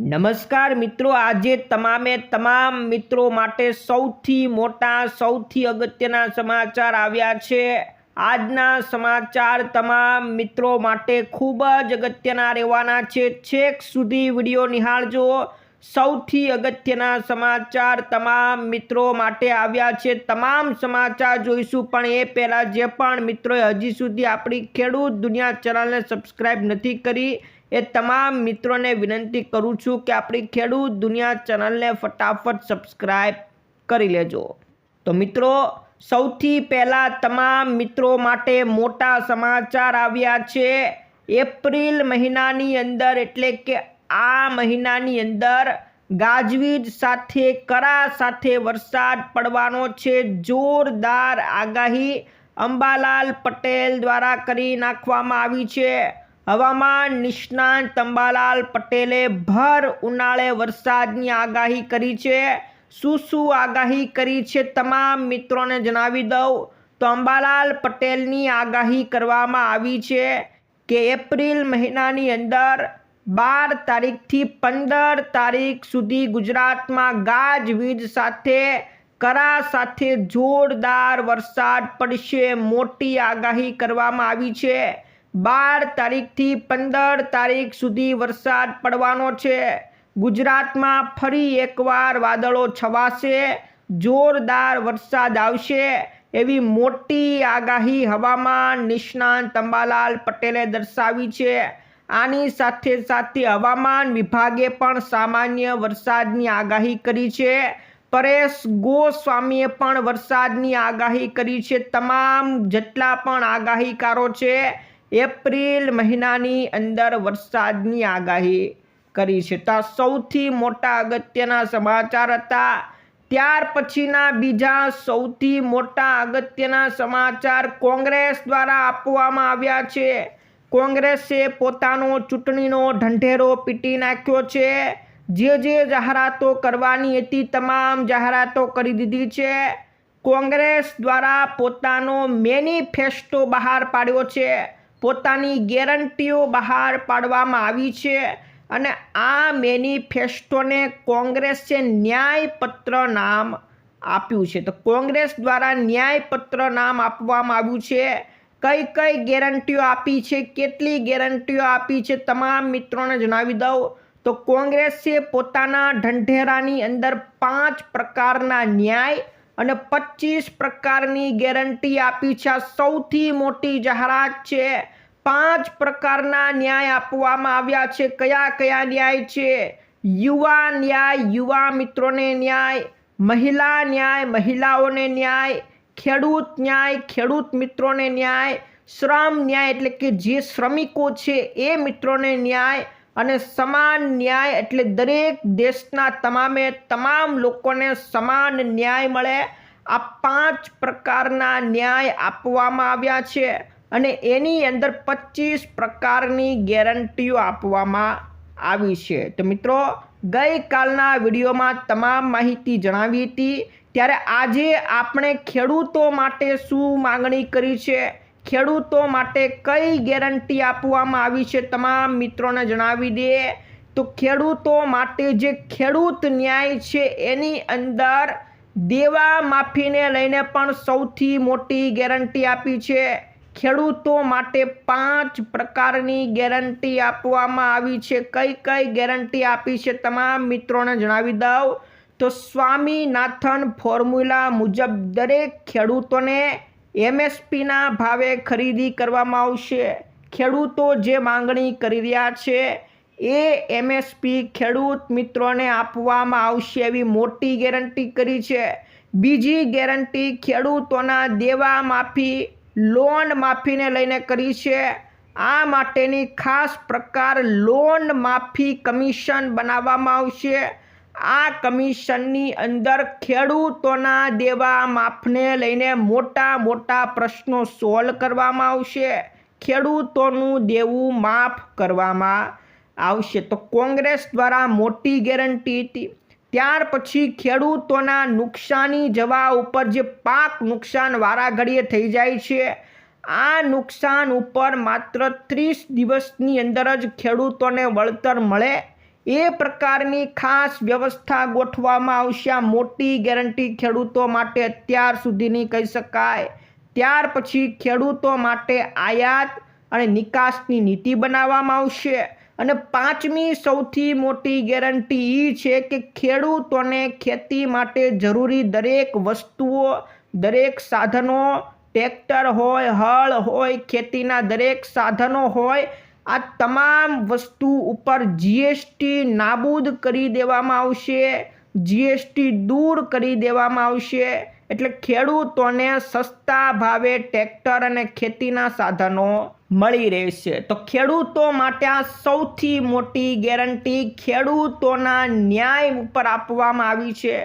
નમસ્કાર મિત્રો, આજે તમામે તમામ મિત્રો માટે સૌથી મોટા, સૌથી અગત્યના સમાચાર આવ્યા છે. આજના સમાચાર તમામ મિત્રો માટે ખૂબ જ અગત્યના રહેવાના છે. છેક સુધી વીડિયો નિહાળજો. સૌથી અગત્યના સમાચાર તમામ મિત્રો માટે આવ્યા છે. તમામ સમાચાર જોઈશું, પણ એ પહેલાં જે પણ મિત્રોએ હજી સુધી આપણી ખેડૂત દુનિયા ચેનલને સબસ્ક્રાઈબ નથી કરી એ તમામ મિત્રોને વિનંતી કરું છું કે આપણી ખેડૂત દુનિયા ચેનલને ફટાફટ સબસ્ક્રાઈબ કરી લેજો. તો મિત્રો, સૌથી પહેલાં તમામ મિત્રો માટે મોટા સમાચાર આવ્યા છે. એપ્રિલ મહિનાની અંદર એટલે કે આ મહિનાની અંદર ગાજવીજ સાથે, કરા સાથે વરસાદ પડવાનો છે. જોરદાર આગાહી અંબાલાલ પટેલ દ્વારા કરી નાખવામાં આવી છે. હવામાન નિષ્ણાંત તંબાલાલ પટેલે ભર ઉનાળે વરસાદની આગાહી કરી છે. શું શું આગાહી કરી છે તમામ મિત્રોને જણાવી દઉં. તો અંબાલાલ પટેલની આગાહી કરવામાં આવી છે કે એપ્રિલ મહિનાની અંદર બાર તારીખથી પંદર તારીખ સુધી ગુજરાતમાં ગાજવીજ સાથે, કરા સાથે જોરદાર વરસાદ પડશે. મોટી આગાહી કરવામાં આવી છે. બાર તારીખથી પંદર તારીખ સુધી વરસાદ પડવાનો છે. ગુજરાતમાં ફરી એકવાર વાદળો છવાશે, જોરદાર વરસાદ આવશે એવી મોટી આગાહી હવામાન નિષ્ણાંત અંબાલાલ પટેલે દર્શાવી છે. આની સાથે સાથે હવામાન વિભાગે પણ સામાન્ય વરસાદની આગાહી કરી છે. પરેશ ગોસ્વામીએ પણ વરસાદની આગાહી કરી છે. તમામ જેટલા પણ આગાહીકારો છે એપ્રિલ મહિનાની અંદર વરસાદની આગાહી કરી છે. તો સૌથી મોટા અગત્યના સમાચાર હતા. ત્યાર પછીના બીજા સૌથી મોટા અગત્યના સમાચાર કોંગ્રેસ દ્વારા આપવામાં આવ્યા છે. કોંગ્રેસે પોતાનો ચૂંટણીનો ઢંઢેરો પીટી નાખ્યો છે. જે જે જાહેરાતો કરવાની હતી તમામ જાહેરાતો કરી દીધી છે. કોંગ્રેસ દ્વારા પોતાનો મેનિફેસ્ટો બહાર પાડ્યો છે. પોતાની ગેરંટીઓ બહાર પાડવામાં આવી છે અને આ મેનિફેસ્ટોને કોંગ્રેસે ન્યાયપત્ર નામ આપ્યું છે. તો કોંગ્રેસ દ્વારા ન્યાયપત્ર નામ આપવામાં આવ્યું છે. કઈ કઈ ગેરંટીઓ આપી છે? કેટલી ગેરંટીઓ આપી છે? તમામ મિત્રોને જણાવી દઉં. તો કોંગ્રેસે પોતાના ઢંઢેરાની અંદર પાંચ પ્રકારના ન્યાય અને પચીસ પ્રકારની ગેરંટી આપી છે. સૌથી મોટી જાહેરાત છે. પાંચ પ્રકારના ન્યાય આપવામાં આવ્યા છે. કયા કયા ન્યાય છે? યુવા ન્યાય, યુવા મિત્રોને ન્યાય, મહિલા ન્યાય, મહિલાઓને ન્યાય, ખેડૂત ન્યાય, ખેડૂત મિત્રોને ન્યાય, શ્રમ ન્યાય એટલે કે જે શ્રમિકો છે એ મિત્રોને ન્યાય અને સમાન ન્યાય એટલે દરેક દેશના તમામે તમામ લોકોને સમાન ન્યાય મળે. આ પાંચ પ્રકારના ન્યાય આપવામાં આવ્યા છે અને એની અંદર પચીસ પ્રકારની ગેરંટીઓ આપવામાં આવી છે. તો મિત્રો, ગઈકાલના વિડીયોમાં તમામ માહિતી જણાવી હતી. ત્યારે આજે આપણે ખેડૂતો માટે શું માંગણી કરી છે? ખેડૂતો માટે કઈ ગેરંટી આપવામાં આવી છે તમામ મિત્રોને જણાવી દે તો ખેડૂતો માટે જે ખેડૂત ન્યાય છે એની અંદર દેવા માફીને લઈને પણ સૌથી મોટી ગેરંટી આપી છે. ખેડૂતો માટે પાંચ પ્રકારની ગેરંટી આપવામાં આવી છે. કઈ કઈ ગેરંટી આપી છે તમામ મિત્રોને જણાવી દઉં. તો સ્વામીનાથન ફોર્મ્યુલા મુજબ દરેક ખેડૂતોને એમએસપીના ભાવે ખરીદી કરવામાં આવશે. ખેડૂતો જે માંગણી કરી રહ્યા છે એ એમએસપી ખેડૂત મિત્રોને આપવામાં આવશે એવી મોટી ગેરંટી કરી છે. બીજી ગેરંટી ખેડૂતોના દેવા માફી, લોન માફીને લઈને કરી છે. આ માટેની ખાસ પ્રકાર લોન માફી કમિશન બનાવવામાં આવશે. આ કમિશનની અંદર ખેડૂતોના દેવા માફને લઈને મોટા મોટા પ્રશ્નો સોલ્વ કરવામાં આવશે. ખેડૂતોનું દેવું માફ કરવામાં આવશે. તો કોંગ્રેસ દ્વારા મોટી ગેરંટી હતી. ત્યાર પછી ખેડૂતોના નુકસાની જવા ઉપર જે પાક નુકસાન વારાઘડીએ થઈ જાય છે, આ નુકસાન ઉપર માત્ર ત્રીસ દિવસની અંદર જ ખેડૂતોને વળતર મળે. એ પ્રકારની ખાસ વ્યવસ્થા ગોઠવવામાં આવશે. આ મોટી ગેરંટી ખેડૂતો માટે અત્યાર સુધીની કહી શકાય. ત્યાર પછી ખેડૂતો માટે આયાત અને નિકાસની નીતિ બનાવવામાં આવશે. અને પાંચમી સૌથી મોટી ગેરંટી એ છે કે ખેડૂતોને ખેતી માટે જરૂરી દરેક વસ્તુઓ, દરેક સાધનો, ટ્રેક્ટર હોય, હળ હોય, ખેતીના દરેક સાધનો હોય આ તમામ વસ્તુ ઉપર જીએસટી નાબૂદ કરી દેવામાં આવશે. જીએસટી દૂર કરી દેવામાં આવશે. એટલે ખેડૂતોને સસ્તા ભાવે ટ્રેક્ટર અને ખેતીના સાધનો મળી રહેશે. તો ખેડૂતો માટે આ સૌથી મોટી ગેરંટી ખેડૂતોના ન્યાય ઉપર આપવામાં આવી છે.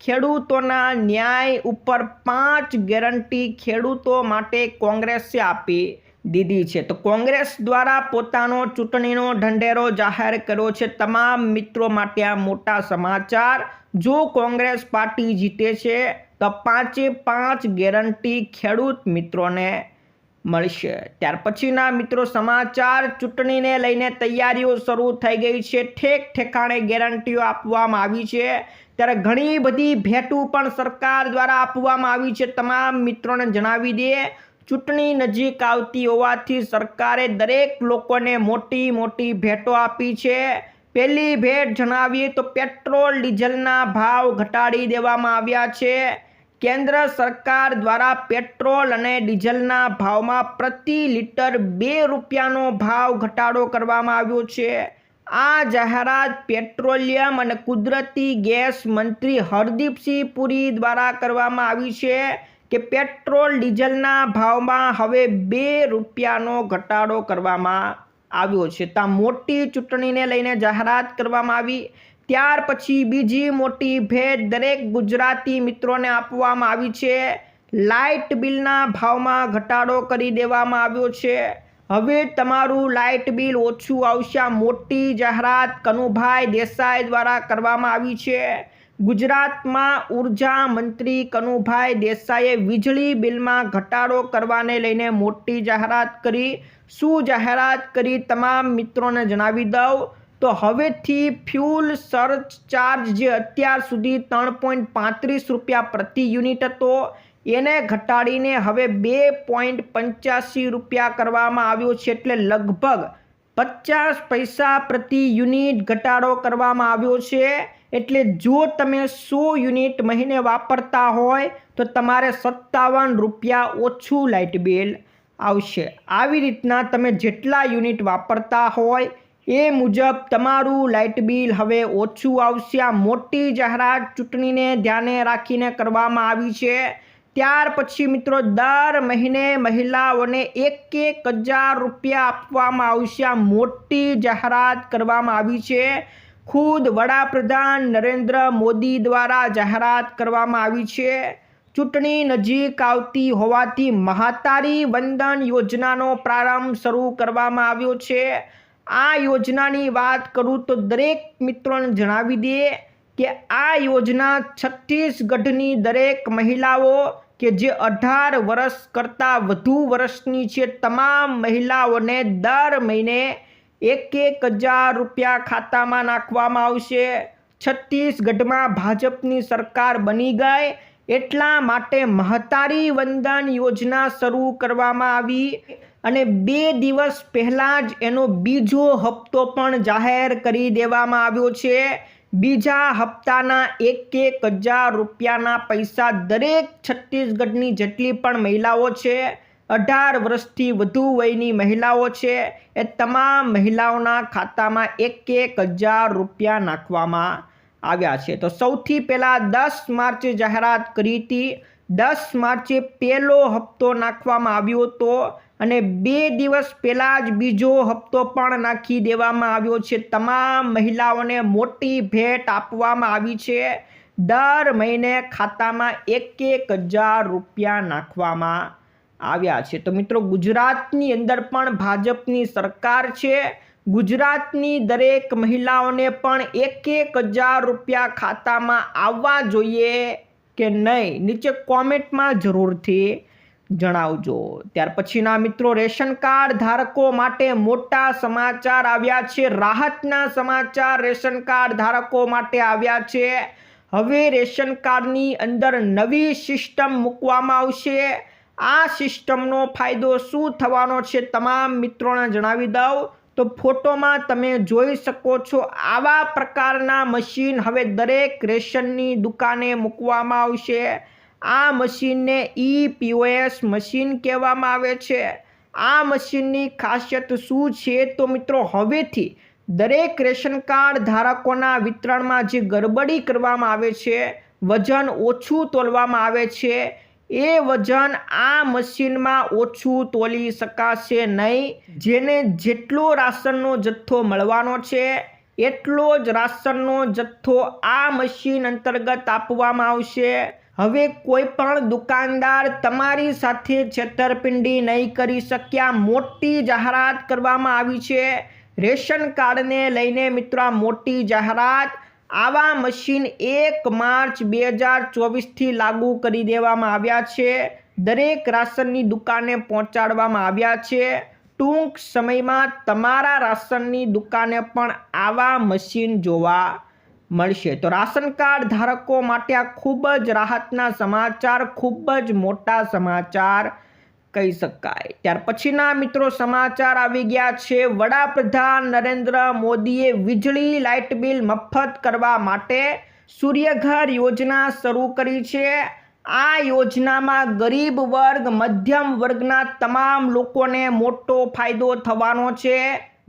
ખેડૂતોના ન્યાય ઉપર પાંચ ગેરંટી ખેડૂતો માટે કોંગ્રેસે આપી. દીધી છે. તો કોંગ્રેસ દ્વારા પોતાનો ચૂંટણીનો ઢંઢેરો જાહેર કર્યો છે. તમામ મિત્રો માટે આ મોટા સમાચાર. જો કોંગ્રેસ પાર્ટી જીતે છે, તો પાંચે પાંચ ગેરંટી ખેડૂત મિત્રોને મળશે. ત્યાર પછીના મિત્રો, સમાચાર. ચૂંટણીને લઈને તૈયારીઓ શરૂ થઈ ગઈ છે. ઠેક ઠેકાણે ગેરંટીઓ આપવામાં આવી છે. ત્યારે ઘણી બધી ભેટું પણ સરકાર દ્વારા આપવામાં આવી છે. તમામ મિત્રોને જણાવી દઈએ. ચૂંટણી નજીક આવતી હોવાથી સરકારે દરેક લોકોને મોટી મોટી ભેટો આપી છે. પહેલી ભેટ જણાવીએ તો પેટ્રોલ, ડીઝલના ભાવ ઘટાડી દેવામાં આવ્યા છે. કેન્દ્ર સરકાર દ્વારા પેટ્રોલ અને ડીઝલના ભાવમાં પ્રતિ લીટર બે રૂપિયાનો ભાવ ઘટાડો કરવામાં આવ્યો છે. આ જાહેરાત પેટ્રોલિયમ અને કુદરતી ગેસ મંત્રી હરદીપસિંહ પુરી દ્વારા કરવામાં આવી છે. કે પેટ્રોલ ડીઝલના ભાવમાં હવે બે રૂપિયાનો ઘટાડો કરવામાં આવ્યો છે. ત્યાં મોટી ચૂંટણીને લઈને જાહેરાત કરવામાં આવી. ત્યાર પછી બીજી મોટી ભેટ દરેક ગુજરાતી મિત્રોને આપવામાં આવી છે. લાઇટ બિલના ભાવમાં ઘટાડો કરી દેવામાં આવ્યો છે. હવે તમારું લાઇટ બિલ ઓછું આવશે. મોટી જાહેરાત કનુભાઈ દેસાઈ દ્વારા કરવામાં આવી છે. ગુજરાતમાં ઊર્જા મંત્રી કનુભાઈ દેસાઈએ વીજળી બિલમાં ઘટાડો કરવાને લઈને મોટી જાહેરાત કરી. શું જાહેરાત કરી તમામ મિત્રોને જણાવી દઉં? તો હવેથી ફ્યુલ સર્ચ ચાર્જ જે અત્યાર સુધી ત્રણ પોઈન્ટ પાંત્રીસ રૂપિયા પ્રતિ યુનિટ હતો, એને ઘટાડીને હવે બે પોઈન્ટ પંચ્યાસી રૂપિયા કરવામાં આવ્યો છે એટલે લગભગ પચાસ પૈસા પ્રતિ યુનિટ ઘટાડો કરવામાં આવ્યો છે. એટલે જો તમે સો યુનિટ મહિને વાપરતા હોય, તો તમારે સત્તાવન રૂપિયા ઓછું લાઇટ બિલ આવશે. આવી રીતના તમે જેટલા યુનિટ વાપરતા હોય, એ મુજબ તમારું લાઇટ બિલ હવે ઓછું આવશે. આ મોટી જાહેરાત ચૂંટણીને ધ્યાને રાખીને કરવામાં આવી છે. ત્યાર પછી મિત્રો, દર મહિને મહિલાઓને એક એક હજાર રૂપિયા આપવામાં આવશે. આ મોટી જાહેરાત કરવામાં આવી છે. ખુદ વડાપ્રધાન નરેન્દ્ર મોદી દ્વારા જાહેરાત કરવામાં આવી છે. ચૂંટણી નજીક આવતી હોવાથી મહાતારી વંદન યોજનાનો પ્રારંભ શરૂ કરવામાં આવ્યો છે. આ યોજનાની વાત કરું તો દરેક મિત્રોને જણાવી દઈએ કે આ યોજના છત્તીસગઢની દરેક મહિલાઓ કે જે અઢાર વર્ષ કરતાં વધુ વર્ષની છે, તમામ મહિલાઓને દર મહિને એક એક હજાર રૂપિયા ખાતામાં નાખવામાં આવશે. છત્તીસગઢમાં ભાજપની સરકાર બની ગઈ. એટલા માટે મહતારી વંદન યોજના શરૂ કરવામાં આવી અને બે દિવસ પહેલાં જ એનો બીજો હપ્તો પણ જાહેર કરી દેવામાં આવ્યો છે. બીજા હપ્તાના એક એક હજાર રૂપિયાના પૈસા દરેક છત્તીસગઢની જેટલી પણ મહિલાઓ છે. અઢાર વર્ષથી વધુ વયની મહિલાઓ છે. એ તમામ મહિલાઓના ખાતામાં એક એક હજાર રૂપિયા નાખવામાં આવ્યા છે. તો સૌથી પહેલાં દસ માર્ચે જાહેરાત કરી હતી. દસ માર્ચે પહેલો હપ્તો નાખવામાં આવ્યો હતો અને બે દિવસ પહેલાં જ બીજો હપ્તો પણ નાખી દેવામાં આવ્યો છે. તમામ મહિલાઓને મોટી ભેટ આપવામાં આવી છે. દર મહિને ખાતામાં એક એક હજાર રૂપિયા નાખવામાં આવ્યા છે. તો મિત્રો, ગુજરાતની અંદર પણ ભાજપની સરકાર છે. ગુજરાતની દરેક મહિલાઓને પણ એક એક હજાર રૂપિયા ખાતામાં આવવા જોઈએ કે નહીં? નીચે કોમેન્ટમાં જરૂરથી જણાવજો. ત્યાર પછીના મિત્રો, રેશન કાર્ડ ધારકો માટે મોટા સમાચાર આવ્યા છે. રાહતના સમાચાર રેશન કાર્ડ ધારકો માટે આવ્યા છે. હવે રેશન કાર્ડની અંદર નવી સિસ્ટમ મૂકવામાં આવશે. આ સિસ્ટમનો ફાયદો શું થવાનો છે તમામ મિત્રોને જણાવી દઉં. તો ફોટોમાં તમે જોઈ શકો છો આવા પ્રકારના મશીન હવે દરેક રેશનની દુકાને મૂકવામાં આવશે. આ મશીનને ઈ પીઓએસ મશીન કહેવામાં આવે છે. આ મશીનની ખાસિયત શું છે? તો મિત્રો હવેથી દરેક રેશન કાર્ડ ધારકોના વિતરણમાં જે ગડબડી કરવામાં આવે છે, વજન ઓછું તોલવામાં આવે છે એ વજન આ મશીનમાં ઓછું તોલી શકાશે નહીં. જેને જેટલો રાશનનો જથ્થો મળવાનો છે, એટલો જ રાશનનો જથ્થો આ મશીન અંતર્ગત આપવામાં આવશે. હવે કોઈ પણ દુકાનદાર તમારી સાથે છેતરપિંડી નહીં કરી શક્યા મોટી જાહેરાત કરવામાં આવી છે. રેશન કાર્ડને લઈને મિત્રો મોટી જાહેરાત આવા મશીન એક માર્ચ બે હજાર ચોવીસથી લાગુ કરી દેવામાં આવ્યા છે. દરેક રાશનની દુકાને પહોંચાડવામાં આવ્યા છે. ટૂંક સમયમાં તમારા રાશનની દુકાને પણ આવા મશીન જોવા મળશે. તો રાશન કાર્ડ ધારકો માટે આ ખૂબ જ રાહતના સમાચાર, ખૂબ જ મોટા સમાચાર. કહી શકાય. ત્યાર પછીના મિત્રો સમાચાર આવી ગયા છે. વડાપ્રધાન નરેન્દ્ર મોદીએ વીજળી, લાઇટ બિલ મફત કરવા માટે સૂર્યઘર યોજના શરૂ કરી છે. આ યોજનામાં ગરીબ વર્ગ, મધ્યમ વર્ગના તમામ લોકોને મોટો ફાયદો થવાનો છે.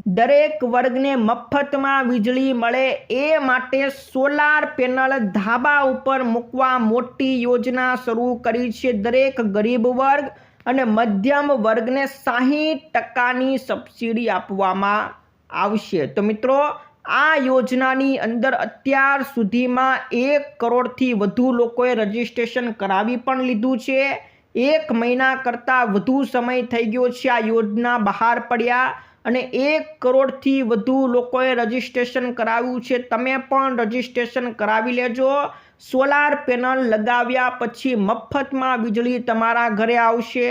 દરેક વર્ગને મફતમાં વીજળી મળે એ માટે સોલાર પેનલ ધાબા ઉપર મૂકવા મોટી યોજના શરૂ કરી છે દરેક ગરીબ વર્ગ. અને મધ્યમ વર્ગને સાહીઠ ટકાની સબસિડી આપવામાં આવશે. તો મિત્રો, આ યોજનાની અંદર અત્યાર સુધીમાં એક કરોડથી વધુ લોકોએ રજીસ્ટ્રેશન કરાવી પણ લીધું છે. એક મહિના કરતાં વધુ સમય થઈ ગયો છે આ યોજના બહાર પડ્યા અને એક કરોડથી વધુ લોકોએ રજીસ્ટ્રેશન કરાવ્યું છે. તમે પણ રજીસ્ટ્રેશન કરાવી લેજો. સોલાર પેનલ લગાવ્યા પછી મફતમાં વીજળી તમારા ઘરે આવશે.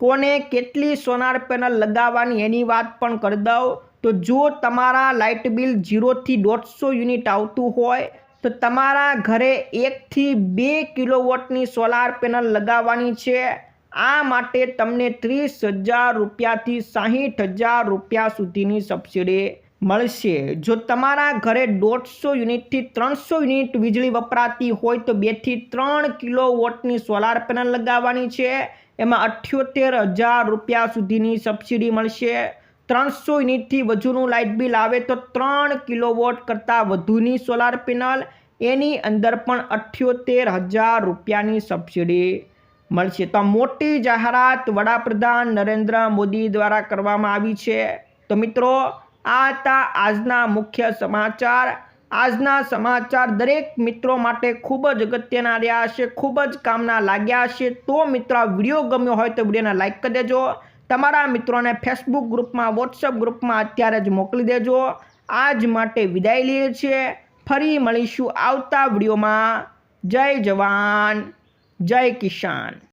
કોને કેટલી સોલાર પેનલ લગાવવાની એની વાત પણ કરી દઉં. તો જો તમારા લાઇટ બિલ જીરોથી દોઢસો યુનિટ આવતું હોય, તો તમારા ઘરે એકથી બે કિલોવોટની સોલાર પેનલ લગાવવાની છે. આ માટે તમને ત્રીસ હજાર રૂપિયાથી સાહીઠ હજાર રૂપિયા સુધીની સબસિડી મળશે. જો તમારા ઘરે દોઢસો યુનિટથી ત્રણસો યુનિટ વીજળી વપરાતી હોય તો બેથી ત્રણ કિલો વોટની સોલાર પેનલ લગાવવાની છે. એમાં અઠ્યોતેર હજાર રૂપિયા સુધીની સબસિડી મળશે. ત્રણસો યુનિટથી વધુનું લાઇટ બિલ આવે તો ત્રણ કિલો વોટ કરતાં વધુની સોલાર પેનલ. એની અંદર પણ અઠ્યોતેર હજાર રૂપિયાની સબસિડી મળશે. તો મોટી જાહેરાત વડાપ્રધાન નરેન્દ્ર મોદી દ્વારા કરવામાં આવી છે. તો મિત્રો આ હતા આજના મુખ્ય સમાચાર. આજના સમાચાર દરેક મિત્રો માટે ખૂબ જ અગત્યના રહ્યા હશે ખૂબ જ કામના લાગ્યા હશે તો મિત્રો વીડિયો ગમ્યો હોય તો વિડીયોને લાઇક કરી દેજો. તમારા મિત્રોને ફેસબુક ગ્રુપમાં વોટ્સઅપ ગ્રુપમાં અત્યારે જ મોકલી દેજો. આજ માટે વિદાય લઈએ છીએ. ફરી મળીશું આવતા વિડીયોમાં. જય જવાન, જય કિસાન.